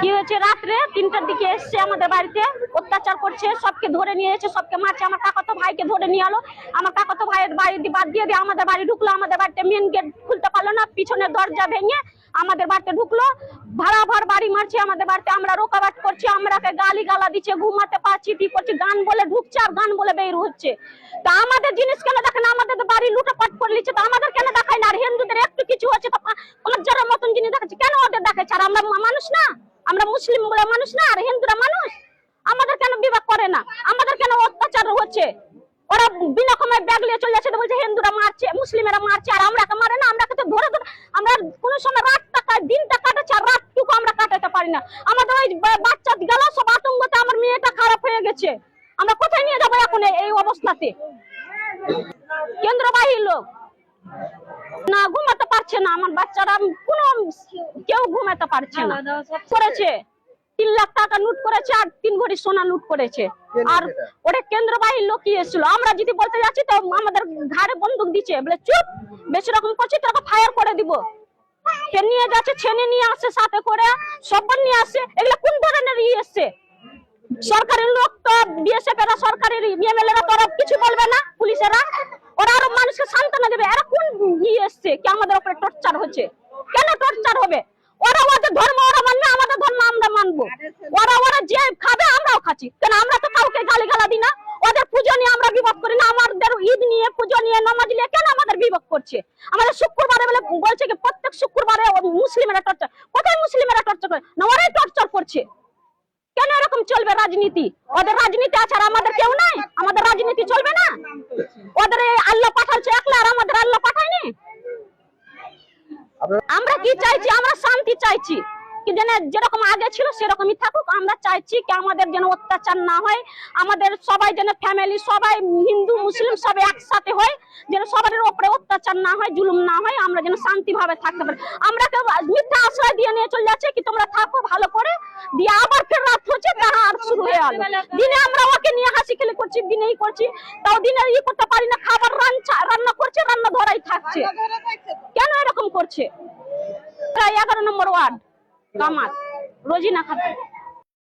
কি হয়েছে? রাত্রে তিনটার দিকে এসছে আমাদের বাড়িতে, অত্যাচার করছে, সবকে ধরে নিয়ে এসে, সবকে মারছে। আমার কাকাতো ভাইকে ধরে নিয়ে এলো। আমার কাকাতো ভাইয়ের বাড়ি বাদ দিয়ে দিয়ে আমাদের বাড়ি ঢুকলো। আমাদের বাড়িতে মেন গেট খুলতে পারল না। পিছনের দরজা ভেঙে আমাদের বাড়িতে ঢুকলো। ভাড়া ভাড় বাড়ি মারছে আমাদের বাড়িতে। আমরা রোকাবাট করছি। আমরাকে গালি গালা দিচ্ছে, ঘুমাতে পারছি, কি করছি? গান বলে ঢুকছে আর গান বলে বের হচ্ছে। তা আমাদের জিনিস কেন দেখেন? আমাদের তো বাড়ি লুটাপাট করে নিচ্ছে। তো আমাদের কেন দেখায় না? আর হিন্দুদের একটু কিছু হচ্ছে, তো পাঁচ মতন জিনিস দেখাচ্ছে। কেন ওদের দেখাচ্ছে? আর আমরা মানুষ না? আমরা মুসলিম মানুষ না, আর হিন্দুরা মানুষ। আমাদের কেন বিভাগ করে না? আমাদের কেন অত্যাচার হচ্ছে? ওরা বিনা সময় ব্যাগ নিয়ে চলে যাচ্ছে বলছে হিন্দুরা মারছে, মুসলিমেরা মারছে, আর আমরাকে মারে না, আমরাকে তো ধরে ধরে আমরা কোন সময় রাতটা দিনটা কাটাচ্ছি, আর রাতটুকু আমরা কাটাতে পারি না। আমাদের ওই বাচ্চা গেল, সব আতঙ্কতে আমার মেয়েটা খারাপ হয়ে গেছে। আমরা কোথায় নিয়ে যাব এখন এই অবস্থাতে? কেন্দ্রবাহী লোক। না ঘুমাতে পারছে না। আমার বাচ্চারা কোনো কেউ ঘুমাতে পারছে না। করেছে। তিন লাখ টাকা লুট করেছে আর তিন ভরি সোনা লুট করেছে। আর ওটা কেন্দ্রবাহী লোক কি এসেছিল। আমরা যদি বলতে যাচ্ছি তো আমাদের ঘাড়ে বন্দুক দিচ্ছে। বলে চুপ বেশি রকম করছি তোকে ফায়ার করে দিব। কে নিয়ে যাচ্ছে ছেনে নিয়ে আসছে সাথে করে। সব নিয়ে আসছে এগুলো কোন ধরনের ই এসছে? সরকারের লোক তো বিএসএফ এরা সরকারের এমএলএ রা তো কিছু বলবে না পুলিশেরা ওরা আরও মানুষকে সান্ত্বনা দেবে এরা কোন ই এসছে কি আমাদের উপরে টর্চার হচ্ছে? কেন টর্চার হবে? ওরা ওদের ধর্ম, ওরা মানবে, আমাদের ধর্ম আমরা মানবো। ওরা ওরা যে খাবে, আমরাও খাচ্ছি। কেন আমরা তো কাউকে গালি গালা দিই না? ওদের পুজো নিয়ে আমরা বিভোগ করি না। আমাদের ঈদ নিয়ে, পুজো নিয়ে, নামাজ নিয়ে কেন আমাদের বিভোগ করছে? আমাদের শুক্রবারে বলে বলছে কি, প্রত্যেক শুক্রবারে মুসলিমেরা টর্চার কোথায় মুসলিমেরা টর্চার করে? না, ওরাই টর্চার করছে। কেন এরকম চলবে রাজনীতি? ওদের রাজনীতি আছে আর আমাদের কেউ নাই? আমাদের রাজনীতি চলবে না? ওদের আল্লাহ পাঠাচ্ছে, একলা আর আমাদের আল্লাহ পাঠায়নি আমরা কি চাইছি? আমরা শান্তি চাইছি। যেরকম আগে ছিল, সেরকমই থাকুক। আমরা চাইছি কি আমাদের যেন অত্যাচার না হয়। আমাদের সবাই যেন ফ্যামিলি সবাই হিন্দু, মুসলিম সবাই একসাথে হয়। যেন সবার উপরে অত্যাচার না হয়, জুলুম না হয়। আমরা যেন শান্তি ভাবে থাকতে পারি। আমরা কেউ মিথ্যা আশ্রয় দিয়ে নিয়ে চলে যাচ্ছে কি তোমরা থাকো ভালো করে। দিয়ে আবার ফের রাত হচ্ছে, তাহা আর শুরু হয়ে গেল। দিনে আমরা ওকে নিয়ে হাসি খেলে করছি, দিনেই করছি। তাও দিনে ই করতে পারি না, খাবার রান্না রান্না করছে, রান্না ধরাই থাকছে। করছে? প্রায় এগারো নম্বর ওয়ার্ড কামাত রোজিনা খাতুন